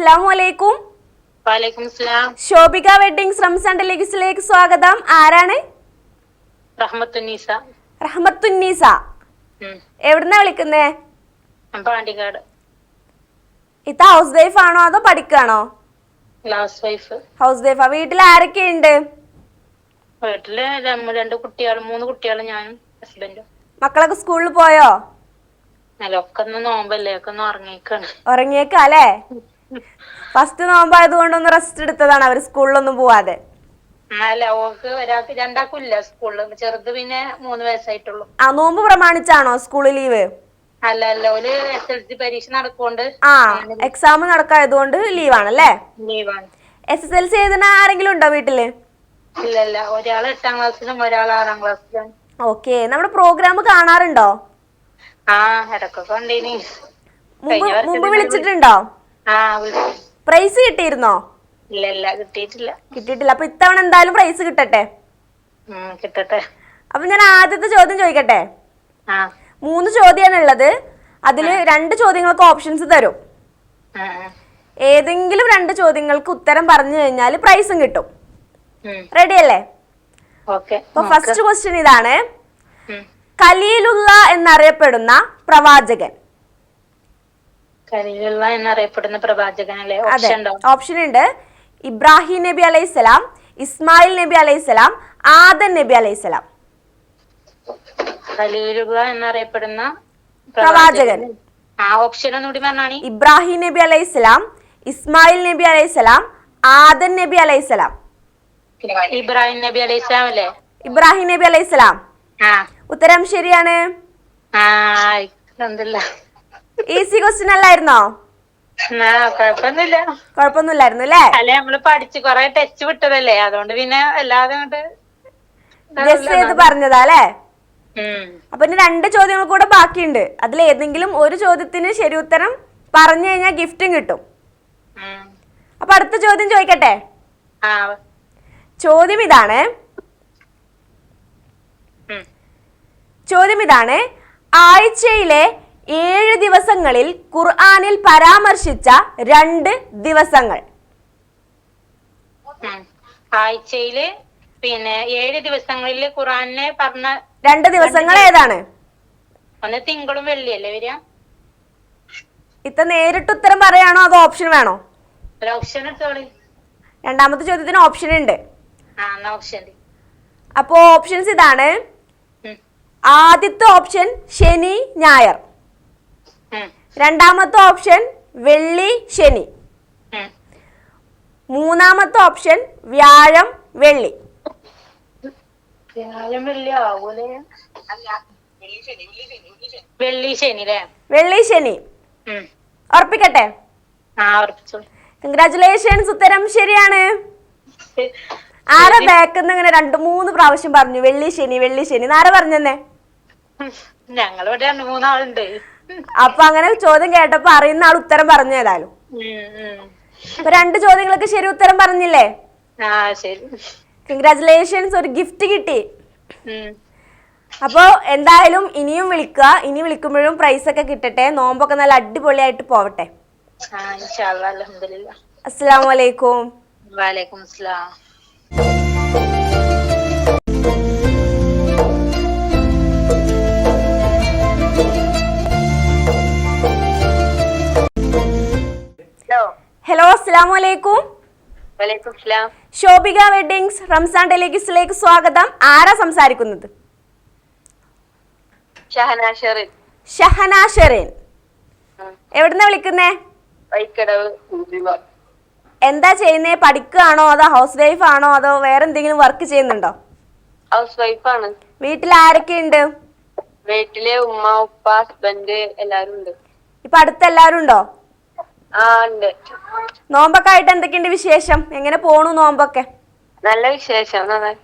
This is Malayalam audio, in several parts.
അസ്സാം വലൈക്കും ശോഭിക വെഡിങ്സ് റംസാൻ ടെലിഗിസിലേക്ക് സ്വാഗതം. ആരാണ്? റഹ്മത്തുന്നീസ. എവിടുന്ന വിളിക്കുന്നേ? ഇത് പാണ്ടിക്കാട്. ഹൗസ് വൈഫ് ആണോ അതോ പഠിക്കാണോ? Housewife. ഹൗസ് വൈഫാ. വീട്ടിൽ ആരൊക്കെ ഉണ്ട്? വീട്ടിൽ നമ്മ രണ്ട് കുട്ടികളും മൂന്ന് കുട്ടികളും ഞാനും ഹസ്ബൻഡും. മക്കളൊക്കെ സ്കൂളിൽ പോയോ? അല്ല ഒക്കെ നോമ്പല്ലേ ഒക്കെ ഉറങ്ങിയേക്കാണ്. ഉറങ്ങിയേക്കാ അല്ലേ? ഫസ്റ്റ് നോമ്പായത് കൊണ്ടൊന്ന് റെസ്റ്റ് എടുത്തതാണ്. അവർ സ്കൂളിലൊന്നും പോവാതെ. അല്ല ഓക്ക് ഒരാൾക്ക് രണ്ടാൾക്കും ഇല്ല സ്കൂളിൽ ചെറുത് പിന്നെ മൂന്ന് വയസ്സായിട്ടുള്ളൂ. ആ നോമ്പ് പ്രമാണിച്ചാണോ സ്കൂളിൽ ലീവ് അല്ല അല്ല. ഓൽ എസ് എൽ സി പരീക്ഷ നടക്കുകൊണ്ട് ആ എക്സാം നടക്കായതുകൊണ്ട് ലീവാണല്ലേ ലീവാണ് എസ് എസ് എൽ സി എഴുതുന്ന ആരെങ്കിലും ഉണ്ടോ വീട്ടിൽ? ഇല്ല ഇല്ല. ഒരാൾ എട്ടാം ക്ലാസ്സിലും ഒരാൾ ആറാം ക്ലാസ്സിലും ഓക്കെ നമ്മുടെ പ്രോഗ്രാം കാണാറുണ്ടോ? ആ ഇടക്കൊക്കെ മുമ്പ് വിളിച്ചിട്ടുണ്ടോ? പ്രൈസ് കിട്ടിയിരുന്നോ? ഇല്ല ഇല്ല കിട്ടിയിട്ടില്ല. കിട്ടിയിട്ടില്ല. അപ്പൊ ഇത്തവണ എന്തായാലും പ്രൈസ് കിട്ടട്ടെ? കിട്ടട്ടെ. അപ്പൊ ഞാൻ ആദ്യത്തെ ചോദ്യം ചോദിക്കട്ടെ? മൂന്ന് ചോദ്യമാണ് ഉള്ളത്. അതിൽ രണ്ട് ചോദ്യങ്ങൾക്ക് ഓപ്ഷൻസ് തരും. ഏതെങ്കിലും രണ്ട് ചോദ്യങ്ങൾക്ക് ഉത്തരം പറഞ്ഞു കഴിഞ്ഞാൽ പ്രൈസും കിട്ടും. റെഡി അല്ലേ? അപ്പൊ ഫസ്റ്റ് ക്വസ്റ്റ്യൻ ഇതാണ്. കലീലുള്ള എന്നറിയപ്പെടുന്ന പ്രവാചകൻ. ഖലീലുള്ള എന്നറിയപ്പെടുന്ന പ്രവാചകനല്ലേ? അതെ. ഓപ്ഷൻ ഉണ്ടോ? ഓപ്ഷൻ ഉണ്ട്. ഇബ്രാഹിം നബി അലൈഹി സ്വലാം ഇസ്മായിൽ നബി അലൈഹി സ്വലാം ആദൻ നബി അലൈഹിസ്സലാം ഖലീലുള്ള എന്നറിയപ്പെടുന്ന പ്രവാചകൻ. ആ ഓപ്ഷൻ ഒന്നുകൂടി പറഞ്ഞാണി ഇബ്രാഹിം നബി അലൈഹി സ്വലാം ഇസ്മായിൽ നബി അലൈഹി സ്വലാം ആദൻ നബി അലൈഹി സ്വലാം. ഇബ്രാഹിം നബി അലൈഹി സ്വലാം അല്ലേ? ഇബ്രാഹിം നബി അലൈഹി സ്വലാം. ഉത്തരം ശരിയാണ്. ആ എന്തില്ല. ഈസി ക്വസ്റ്റ്യൻ അല്ലായിരുന്നോ? കുഴപ്പമൊന്നുമില്ല കുഴപ്പമൊന്നുമില്ലായിരുന്നു അല്ലേ? അല്ലെ നമ്മൾ പഠിച്ച് കൊറേ ടച്ച് വിട്ടതല്ലേ അതുകൊണ്ട് പിന്നെ അല്ലാതെ ഗസ് ചെയ്ത് പറഞ്ഞതാ അല്ലേ. അപ്പൊ ഇനി രണ്ട് ചോദ്യങ്ങൾ കൂടെ ബാക്കിയുണ്ട്. അതിൽ ഏതെങ്കിലും ഒരു ചോദ്യത്തിന് ശരി ഉത്തരം പറഞ്ഞു കഴിഞ്ഞാൽ ഗിഫ്റ്റും കിട്ടും. അപ്പൊ അടുത്ത ചോദ്യം ചോദിക്കട്ടെ? ചോദ്യം ഇതാണ്. ചോദ്യം ഇതാണ്. ആഴ്ചയിലെ ഏഴ് ദിവസങ്ങളിൽ ഖുർആാനിൽ പരാമർശിച്ച രണ്ട് ദിവസങ്ങൾ. ആഴ്ചയിൽ പിന്നെ ഏഴ് ദിവസങ്ങളിൽ ഖുറാനെ പറഞ്ഞ രണ്ട് ദിവസങ്ങൾ ഏതാണ്? ഒന്ന് തിങ്കളും വെള്ളിയല്ലേ വരിക? ഇത്ത നേരിട്ട് ഉത്തരം പറയാണോ അതോ ഓപ്ഷൻ വേണോ? ഓപ്ഷൻ രണ്ടാമത്തെ ചോദ്യത്തിന് ഓപ്ഷൻ ഉണ്ട്. അപ്പോ ഓപ്ഷൻസ് ഇതാണ്. ആദ്യത്തെ ഓപ്ഷൻ ശനി ഞായർ. രണ്ടാമത്തെ ഓപ്ഷൻ വെള്ളി ശനി. മൂന്നാമത്തെ ഓപ്ഷൻ വ്യാഴം വെള്ളി. വ്യാഴം വെള്ളി ശനി വെള്ളി ശനി ഉം. ഉറപ്പിക്കട്ടെ? കൺഗ്രാചുലേഷൻസ് ഉത്തരം ശരിയാണ്. ആരെ ബാക്കിന്ന് ഇങ്ങനെ രണ്ടു മൂന്ന് പ്രാവശ്യം പറഞ്ഞു വെള്ളി ശനി വെള്ളി ശനി. ആരാ പറഞ്ഞെന്നെ? ഞങ്ങളിവിടെ രണ്ട് മൂന്നാളുണ്ട്. അപ്പൊ അങ്ങനെ ചോദ്യം കേട്ടപ്പോ അറിയുന്ന ആൾ ഉത്തരം പറഞ്ഞു ഏതായാലും. അപ്പൊ രണ്ട് ചോദ്യങ്ങൾക്ക് ശരി ഉത്തരം പറഞ്ഞില്ലേ? കൺഗ്രാചുലേഷൻസ് ഒരു ഗിഫ്റ്റ് കിട്ടി. അപ്പോ എന്തായാലും ഇനിയും വിളിക്കുക. ഇനി വിളിക്കുമ്പോഴും പ്രൈസ് ഒക്കെ കിട്ടട്ടെ. നോമ്പൊക്കെ നല്ല അടിപൊളിയായിട്ട് പോവട്ടെ. ആ വാലൈക്കും അൽഹംദുലില്ലാ. അസ്സലാമു അലൈക്കും. വാലേക്കും അസ്സലാം. ഹലോ അസ്സലാമു അലൈക്കും വലൈക്കും അസ്സലാം ശോഭിക വെഡിങ്സ് റംസാൻ ടെലിഗിസിലേക്ക് സ്വാഗതം. ആരാ സംസാരിക്കുന്നത്? ഷഹന ഷെറിൻ. എവിടുന്നാ വിളിക്കുന്നേ? എന്താ ചെയ്യുന്നേ? പഠിക്കുകയാണോ അതോ ഹൗസ് വൈഫ് ആണോ അതോ വേറെ എന്തെങ്കിലും വർക്ക് ചെയ്യുന്നുണ്ടോ? ഹൗസ് വൈഫ് ആണ്. വീട്ടിൽ ആരൊക്കെയുണ്ട് വീട്ടിലെ ഉമ്മ ഉപ്പ ഹസ്ബൻഡ് എല്ലാരും ഉണ്ട്. ഇപ്പൊ അടുത്ത് എല്ലാരും ഉണ്ടോ? ആ ഉണ്ട്. നോമ്പൊക്കെ ആയിട്ട് എന്തൊക്കെയുണ്ട് വിശേഷം? എങ്ങനെ പോണു നോമ്പൊക്കെ? നല്ല വിശേഷം. നന്നായി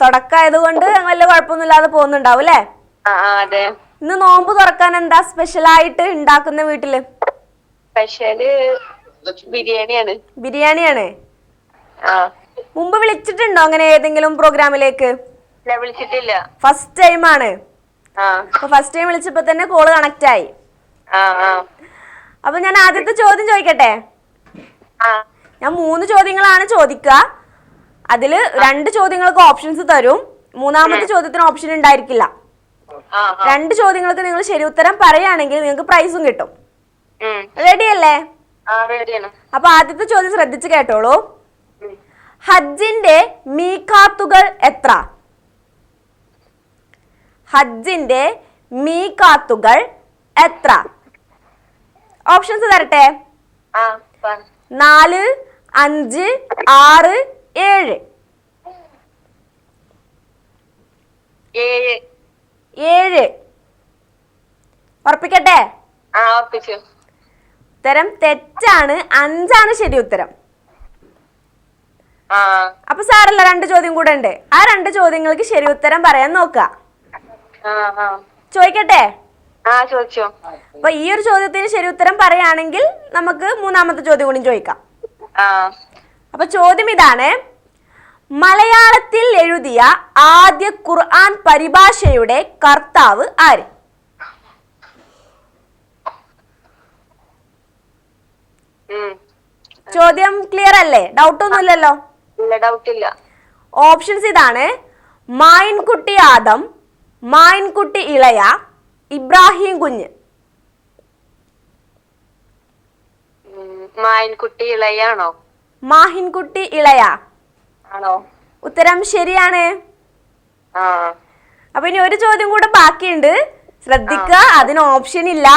തുടക്കായതുകൊണ്ട് വലിയ കുഴപ്പമൊന്നുമില്ലാതെ പോകുന്നുണ്ടാവും അല്ലേ? ആ ആ, അതെ. ഇന്ന് നോമ്പ് തുറക്കാൻ എന്താ സ്പെഷ്യൽ ആയിട്ട് ഉണ്ടാക്കുന്ന വീട്ടിൽ? സ്പെഷ്യൽ ബിരിയാണിയാണ്. ബിരിയാണിയാണ്. ആ. മുമ്പ് വിളിച്ചിട്ടുണ്ടോ അങ്ങനെ ഏതെങ്കിലും പ്രോഗ്രാമിലേക്ക്? ഇല്ല വിളിച്ചിട്ടില്ല. ഫസ്റ്റ് ടൈം ആണ്. ആ. അപ്പൊ ഫസ്റ്റ് ടൈം വിളിച്ചപ്പോ തന്നെ കോൾ കണക്ട് ആയി. ആ ആ. അപ്പൊ ഞാൻ ആദ്യത്തെ ചോദ്യം ചോദിക്കട്ടെ? ഞാൻ മൂന്ന് ചോദ്യങ്ങളാണ് ചോദിക്കുക. അതിൽ രണ്ട് ചോദ്യങ്ങൾക്ക് ഓപ്ഷൻസ് തരും. മൂന്നാമത്തെ ചോദ്യത്തിന് ഓപ്ഷൻ ഉണ്ടായിരിക്കില്ല. രണ്ട് ചോദ്യങ്ങൾക്ക് നിങ്ങൾ ശരി ഉത്തരം പറയുകയാണെങ്കിൽ നിങ്ങൾക്ക് പ്രൈസും കിട്ടും. റെഡി അല്ലേ? അപ്പൊ ആദ്യത്തെ ചോദ്യം ശ്രദ്ധിച്ച് കേട്ടോളൂ. ഹജ്ജിന്റെ മീക്കാത്തുകൾ എത്ര? ഹജ്ജിന്റെ മീക്കാത്തുകൾ എത്ര? ഓപ്ഷൻസ് തരട്ടെ? നാല് അഞ്ച് ആറ് ഏഴ്. ഏഴ്. ഉറപ്പിക്കട്ടെ? ഉത്തരം തെറ്റാണ്. അഞ്ചാണ് ശരി ഉത്തരം. അപ്പൊ സാറല്ല രണ്ട് ചോദ്യം കൂടെ ഉണ്ട്? ആ രണ്ട് ചോദ്യങ്ങൾക്ക് ശരി ഉത്തരം പറയാൻ നോക്കുക. ചോദിക്കട്ടെ? ചോദിച്ചോ. അപ്പൊ ഈ ഒരു ചോദ്യത്തിന് ശരി ഉത്തരം പറയുകയാണെങ്കിൽ നമുക്ക് മൂന്നാമത്തെ ചോദ്യം കൂടി ചോദിക്കാം. അപ്പൊ ചോദ്യം ഇതാണ്. മലയാളത്തിൽ എഴുതിയ ആദ്യ ഖുർആൻ പരിഭാഷയുടെ കർത്താവ് ആര്? ചോദ്യം ക്ലിയർ അല്ലേ? ഡൗട്ട് ഒന്നുമില്ലല്ലോ ഇല്ല ഡൗട്ട് ഇല്ല ഓപ്ഷൻസ് ഇതാണ്. മായൻകുട്ടി ആദം മായൻകുട്ടി ഇളയ ഇബ്രാഹിം കുഞ്ഞ്. മാഹിൻകുട്ടി ഇളയാണോ? മാഹിൻകുട്ടി ഇളയ. ആണോ? ഉത്തരം ശരിയാണ്. അപ്പൊ ഇനി ഒരു ചോദ്യം കൂടെ ബാക്കിയുണ്ട്. ശ്രദ്ധിക്കുക അതിന് ഓപ്ഷൻ ഇല്ല.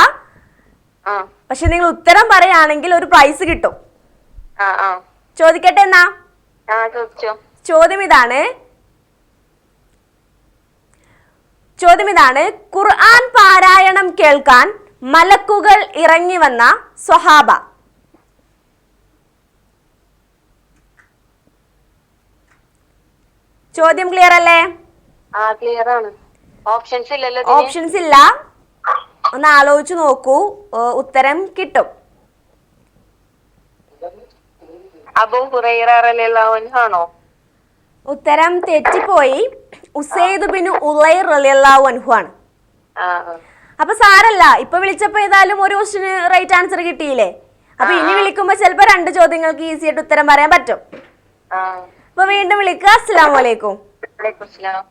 പക്ഷെ നിങ്ങൾ ഉത്തരം പറയുകയാണെങ്കിൽ ഒരു പ്രൈസ് കിട്ടും. ചോദിക്കട്ടെ എന്നാ? ചോദ്യം ഇതാണ്. ചോദ്യം ഇതാണ്. ഖുർആൻ പാരായണം കേൾക്കാൻ മലക്കുകൾ ഇറങ്ങി വന്ന സ്വഹാബ. ചോദ്യം ക്ലിയർ അല്ലേ? ഓപ്ഷൻസ് ഇല്ല. ഒന്ന് ആലോചിച്ച് നോക്കൂ. ഉത്തരം കിട്ടും. അബു ഹുറൈറ ആണോ? ഉത്തരം തെറ്റിപ്പോയി. ഉസൈദ് ബിൻ ഉലൈർ റളിയല്ലാഹു അൻഹു ആണ് അപ്പൊ സാരല്ല ഇപ്പൊ വിളിച്ചപ്പോ ഏതായാലും ഒരു ക്വസ്റ്റിന് റൈറ്റ് ആൻസർ കിട്ടിയില്ലേ? അപ്പൊ ഇനി വിളിക്കുമ്പോ ചിലപ്പോ രണ്ട് ചോദ്യങ്ങൾക്ക് ഈസി ആയിട്ട് ഉത്തരം പറയാൻ പറ്റും. അപ്പൊ വീണ്ടും വിളിക്കുക അസ്സലാമു അലൈക്കും. വലൈക്കും അസ്സലാം.